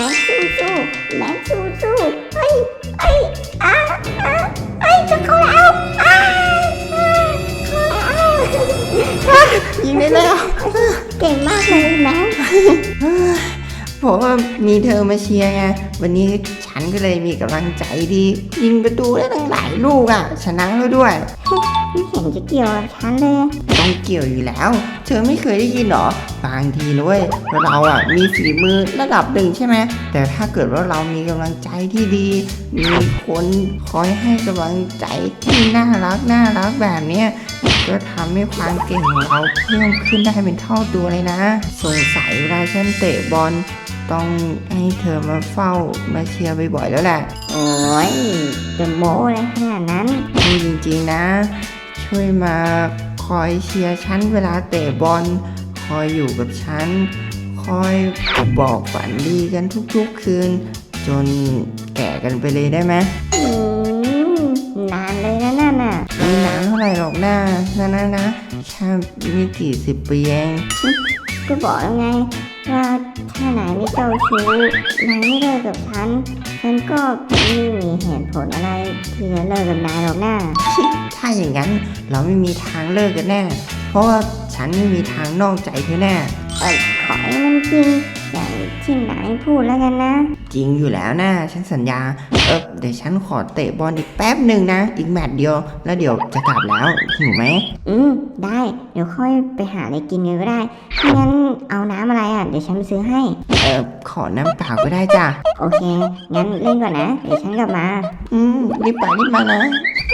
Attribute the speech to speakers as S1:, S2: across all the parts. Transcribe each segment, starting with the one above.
S1: แม็กสู้สู้แม็กสู้สู้เฮ้ยเฮ้ยอะอะเฮ้ยจะเข้าแล้วอะอะเข้าแล้ว
S2: ยิงได้แล้ว
S1: เก่งมากเลยแม็ก
S2: เพราะว่ามีเธอมาเชียร์ไงวันนี้ฉันก็เลยมีกำลังใจดี ยิงประตูได้ตั้งหลายลูกอะ ชนะแล้วด้วย
S1: ไม่เห็นจะเกี่ยวกับฉันเลย
S2: ต้องเกี่ยวอยู่แล้ว เธอไม่เคยได้ยินเหรอ บางทีนะเลยเราอะมีฝีมือระดับหนึ่งใช่ไหม แต่ถ้าเกิดว่าเรามีกำลังใจที่ดี มีคนคอยให้กำลังใจที่น่ารักน่ารักแบบเนี้ยก็ทำให้ความเก่งของเราเพิ่มขึ้นได้เป็นเท่าตัวเลยนะ สงสัยเวลาฉันเตะบอลต้องให้เธอมาเฝ้ามาเชียร์บ่อยๆแล้วแหละ
S1: โอ้ยจะโม้อะไรขนาดนั้น
S2: พูดจริงๆนะ ช่วยมาคอยเชียร์ฉันเวลาเตะบอล คอยอยู่กับฉัน คอยบอกฝันดีกันทุกๆคืน จนแก่กันไปเลยได้ไหม
S1: อืมนานเลยนะนั่นน่ะ
S2: ไม่นานเท่าไหร่หรอกนะนะนะนะแค่ไม่กี่สิบปีเอง
S1: ก็บอกแล้วไงว่าถ้านายไม่เจ้าชู้นายไม่เลิกกับฉัน ฉันก็ไม่มีเหตุผลอะไรที่จะเลิกกับนายหรอกนะ
S2: ถ้าอย่างนั้นเราไม่มีทางเลิกกันแน่ เพราะว่าฉันไม่มีทางนอกใจเธอแน่
S1: เออขอให้มันจริง อย่างที่นายพูดแล้วกันนะ
S2: จริงอยู่แล้วนะ ฉันสัญญา เออเดี๋ยวฉันขอเตะบอลอีกแป๊บหนึ่งนะ อีกแมตช์เดียว แล้วเดี๋ยวจะกลับแล้วหิวไหม
S1: อืมได้ เดี๋ยวค่อยไปหาอะไรกินกันก็ได้ถ้างั้นเอาน้ำอะไรอะ เดี๋ยวฉันไปซื้อให้
S2: เออขอน้ำเปล่าก็ได้จ้ะ
S1: โอเค งั้นเล่นก่อนนะ เดี๋ยวฉันกลับมา
S2: อืมรีบไปรีบมานะ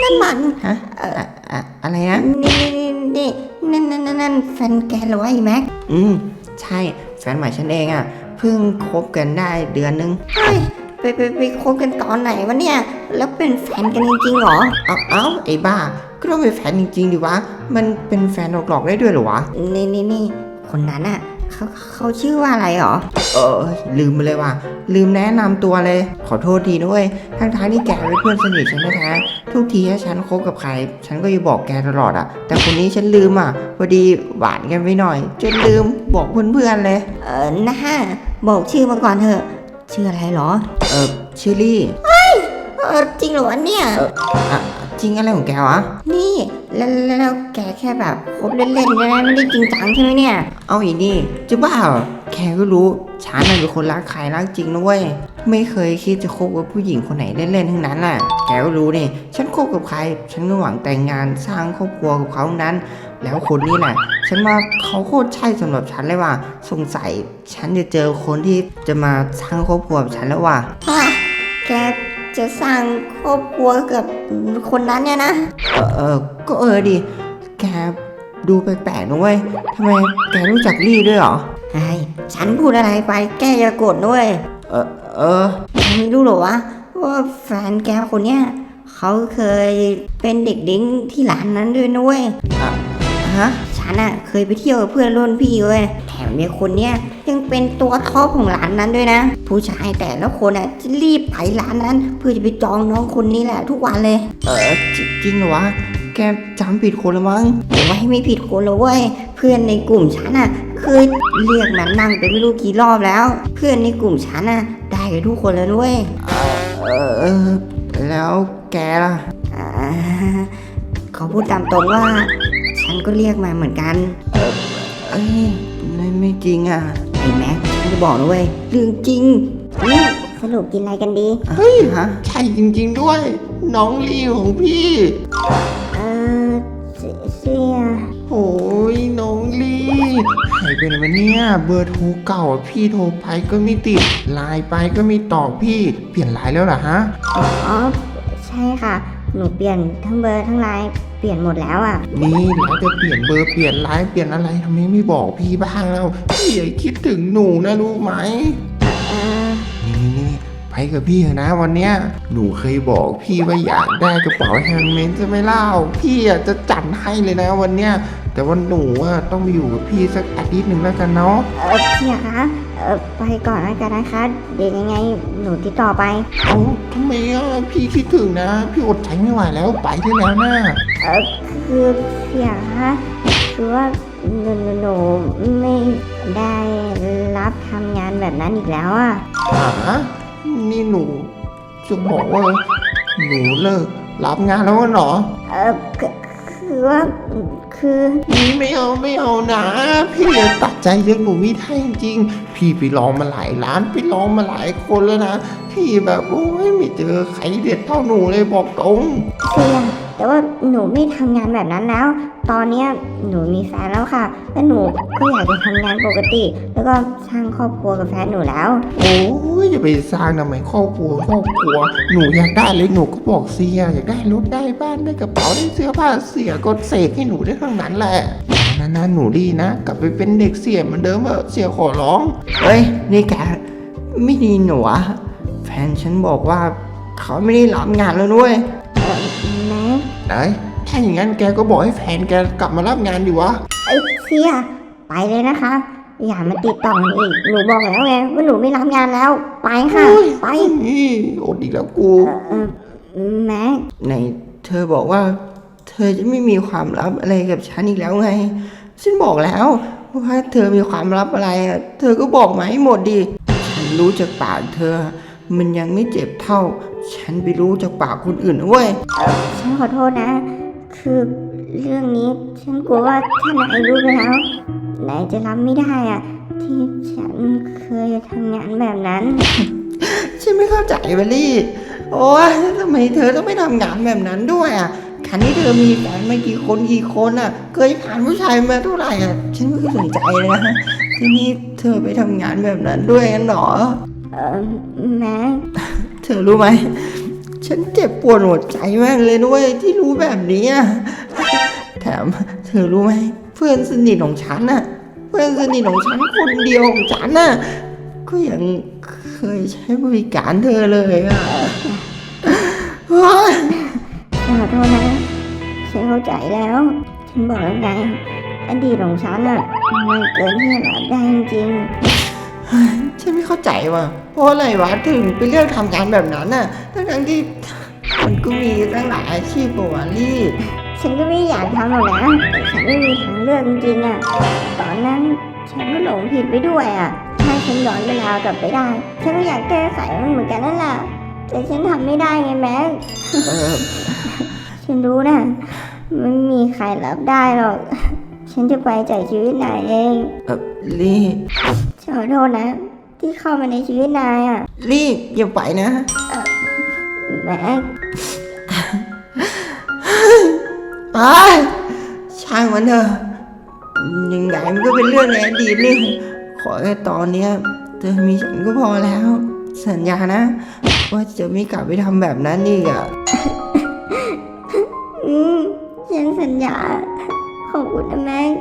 S2: นั่นมันฮะเอ่ออะอะไรนะ
S1: นี่นี่นี่นั่นนั่นนั่นแฟนแกเหรอวะไอ้แม็ก
S2: อืม ใช่ แฟนใหม่ฉันเองอะ่ะเพิ่งคบกันได้เดือนนึง
S1: เฮ้ยไปไปไปคบกันตอนไหนวะเนี่ย แล้วเป็นแฟนกันจริงๆเหรอ
S2: เอาเอ้าไอ้บ้า ก็ต้องเป็นแฟนจริงๆดิวะ มันเป็นแฟนหลอกๆได้ด้วยเหรอวะ
S1: นี่นี่นี่คนนั้นอะเขาเขาชื่อว่าอะไรเหรอ
S2: เออ ลืมไปเลยว่ะ ลืมแนะนำตัวเลย ขอโทษทีด้วยทั้งท้ายๆที่แกเป็นเพื่อนสนิทฉันแท้ๆ ทุกทีถ้าฉันคบกับใคร ฉันก็จะบอกแกตลอดอะแต่คนนี้ฉันลืมอะพอดีหวานกันไปหน่อยจนลืมบอกเพื่อนๆเลย
S1: เออนะบอกชื่อมาก่อนเถอะ ชื่ออะไรเหรอ
S2: เออชื่อลี่
S1: เออจริงเหรอวะเนี่ย
S2: อะจริงอะไรของแกวะ
S1: นี่แล้วแล้วแล้วแกแค่แบบคบเล่นๆใช่ไหมไม่ได้จริงจังใช่ไหมเนี่ย
S2: เอาอีนี่จะบ้าเหรอ แกก็รู้ฉันน่ะเป็นคนรักใครรักจริงนะเว้ยไม่เคยคิดจะคบกับผู้หญิงคนไหนเล่นๆทั้งนั้นน่ะ แกก็รู้นี่ฉันคบกับใคร ฉันก็หวังแต่งงานสร้างครอบครัวกับเขาทั้งนั้น แล้วคนนี้แหละฉันว่าเขาโคตรใช่สำหรับฉันเลยว่ะสงสัยฉันจะเจอคนที่จะมาสร้างครอบครัวกับฉันแล้วว่ะ
S1: ฮะแกจะสร้างครอบครัวกับคนนั้นเนี่ยนะ
S2: เออเออก็เออดิแกดูแปลกๆนะเว้ยทำไมแกรู้จักลี่ด้วยเหรอ
S1: ไอ้ฉันพูดอะไรไปแกอย่าโกรธด้วย
S2: เออเออ
S1: แกไม่รู้เหรอวะว่าแฟนแกคนเนี้ยเขาเคยเป็นเด็กดิ้งที่ร้านนั้นด้วยนะเว้ย
S2: ฮะ
S1: ฉันอะเคยไปเที่ยวกับเพื่อนรุ่นพี่เว้ยแถมเนี่ยคนเนี้ยยังเป็นตัวท็อปของร้านนั้นด้วยนะ ผู้ชายแต่ละคนอะจะรีบไปร้านนั้น เพื่อจะไปจองน้องคนนี้แหละ ทุกวันเลย
S2: เออจจริงเหรอวะแกจำผิดคนละมั้ง
S1: ผมว่าไม่ผิดคนเลยเว้ยเพื่อนในกลุ่มฉันอะเคยเรียกมันนั่งไปไม่รู้กี่รอบแล้ว เพื่อนในกลุ่มฉันอะได้กันทุกคนเลยด้วย
S2: เออเออแล้วแกล่ะ
S1: อ่าเขาพูดตามตรงว่า ฉันก็เรียกมาเหมือนกัน
S2: เอ้ยไม่ไม่จริงอะ
S1: ไอ้แม็กฉันจะบอกนะเว้ยเรื่องจริงนี่สรุปกินอะไรกันดี
S2: เฮ้ยฮะ
S3: ใช่จริง ๆ ด้วย น้องลีของพี่
S1: เออเสเสีย
S3: โอ้ยน้องลีหาย ไปไหนมาเนี่ย เบอร์โทรเก่าอะพี่โทรไปก็ไม่ติดไลน์ไปก็ไม่ตอบพี่เปลี่ยนไลน์แล้วเหรอฮะ
S1: อ๋อใช่ค่ะ หนูเปลี่ยนทั้งเบอร์ทั้งไลน์เปลี่ยนหมดแล้วอะ
S3: นี่แล้วจะเปลี่ยนเบอร์เปลี่ยนไลน์เปลี่ยนอะไรทำไมไม่บอกพี่บ้างแล้วพี่อย่าคิดถึงหนูนะรู้ไหม
S1: เออ
S3: นี่นี่ ไปกับพี่เถอะนะวันเนี้ยหนูเคยบอกพี่ว่าอยากได้กระเป๋าแฮนด์เมดใช่ไหมเล่า พี่อะจะจัดให้เลยนะวันเนี้ยแต่ว่าหนูอะต้องอยู่กับพี่สักอาทิตย์หนึ่งแล้วกันเนาะ
S1: เออเสียคะเออไปก่อนแล้วกันนะคะ เดี๋ยวยังไงหนูติดต่อไป
S3: เอาทำไมอะพี่คิดถึงนะ พี่อดใจไม่ไหวแล้วไปได้แล้วนะ
S1: เออคือเสียคะคือว่าหนูหนูหนูไม่ได้รับทำงานแบบนั้นอีกแล้วอะ
S3: หา นี่หนูจะบอกว่า หนูเลิกรับงานแล้วเหรอ
S1: เออคือคือว่าคือ
S3: ไม่เอาไม่เอานะ พี่ตัดใจเรื่องหนูไม่ได้จริงๆพี่ไปลองมาหลายร้านไปลองมาหลายคนแล้วนะ พี่แบบโอ้ยไม่เจอใครเด็ดเท่าหนูเลยบอกตรง
S1: เสีย แต่ว่าหนูไม่ทำงานแบบนั้นแล้ว ตอนเนี้ยหนูมีแฟนแล้วค่ะ และหนูก็อยากจะทำงานปกติ แล้วก็สร้างครอบครัวกับแฟนหนูแล้ว
S3: โอ้ยอย่าไปสร้างทำไมครอบครัวครอบครัว หนูอยากได้เลยหนูก็บอกเสียอยากได้รถได้บ้านได้กระเป๋าได้เสื้อผ้าเสียก็เสกให้หนูได้ทั้งนั้นแหละนะนะหนูดีนะ กลับไปเป็นเด็กเสียเหมือนเดิมเถอะเสียขอร้อง
S2: เฮ้ยนี่แกไม่ดีหนูอะแฟนฉันบอกว่าเขาไม่ได้รับงานแล้วด้วย
S1: เออแม็ก
S3: ไหนถ้าอย่างนั้นแกก็บอกให้แฟนแกกลับมารับงานดิวะ
S1: เอ้ยเสียไปเลยนะคะ อย่ามาติดต่อหนูอีกหนูบอกแล้วไงว่าหนูไม่รับงานแล้ว ไปค่ะไป
S3: นี่อดอีกแล้วกู
S1: เออเออแม็ก
S2: ไหนเธอบอกว่า เธอจะไม่มีความลับอะไรกับฉันอีกแล้วไง ฉันบอกแล้วว่าเธอมีความลับอะไรอะเธอก็บอกมาให้หมดดิฉันรู้จากปากเธอ มันยังไม่เจ็บเท่า ฉันไปรู้จากปากคนอื่นนะเว้ย
S1: ฉันขอโทษนะ คือเรื่องนี้ฉันกลัวว่าถ้านายรู้ไปแล้วนายจะรับไม่ได้อะที่ฉันเคยทำงานแบบนั้น
S2: ฉันไม่เข้าใจเบลลี่ โอ้ยทำไมเธอต้องไม่ทำงานแบบนั้นด้วยอะคันนี้เธอมีแฟนไม่กี่คนกี่คนอะ เคยผ่านผู้ชายมาเท่าไหร่อะ ฉันไม่เคยสนใจเลยนะทีนี้เธอไปทำงานแบบนั้นด้วยกันเหรอ
S1: เออแม็ก
S2: เธอรู้ไหม ฉันเจ็บปวดหัวใจมากเลยด้วยที่รู้แบบนี้อะแถมเธอรู้ไหมเพื่อนสนิทของฉันน่ะ เพื่อนสนิทของฉันคนเดียวของฉันน่ะก็ยังเคยใช้บริการเธอเลยอะ
S1: ขอโทษนะฉันเข้าใจแล้ว ฉันบอกแล้วไงอดีตของฉันอะมันเกินที่จะรับได้จริง
S2: ฉันไม่เข้าใจว่ะเพราะอะไรวะถึงไปเลือกทำงานแบบนั้นน่ะทั้งๆที่มันก็มีตั้งหลายอาชีพกว่าลี่
S1: ๆฉันก็ไม่อยากทำหรอกนะแต่ฉันไม่มีทางเลือกจริงๆอะตอนนั้นฉันก็หลงผิดไปด้วยอะถ้าฉันย้อนเวลากลับไปได้ ฉันก็อยากแก้ไขมันเหมือนกันนั่นแหละแต่ฉันทำไม่ได้ไงแม็ก
S2: เออ
S1: ฉันรู้นะไม่มีใครรับได้หรอก ฉันจะไปจากชีวิตนายเอง
S2: เออลี่
S1: ฉันขอโทษนะ ที่เข้ามาในชีวิตนายอะ
S2: ลี่อย่าไปนะ
S1: แม็ก
S2: ไปช่างมันเถอะยังไงมันก็เป็นเรื่องในอดีตนี่ขอแค่ตอนเนี้ยเธอมีฉันก็พอแล้ว สัญญานะ ว่าจะไม่กลับไปทำแบบนั้นอีกอะ
S1: อืมฉันสัญญาขอบคุณนะแม็ก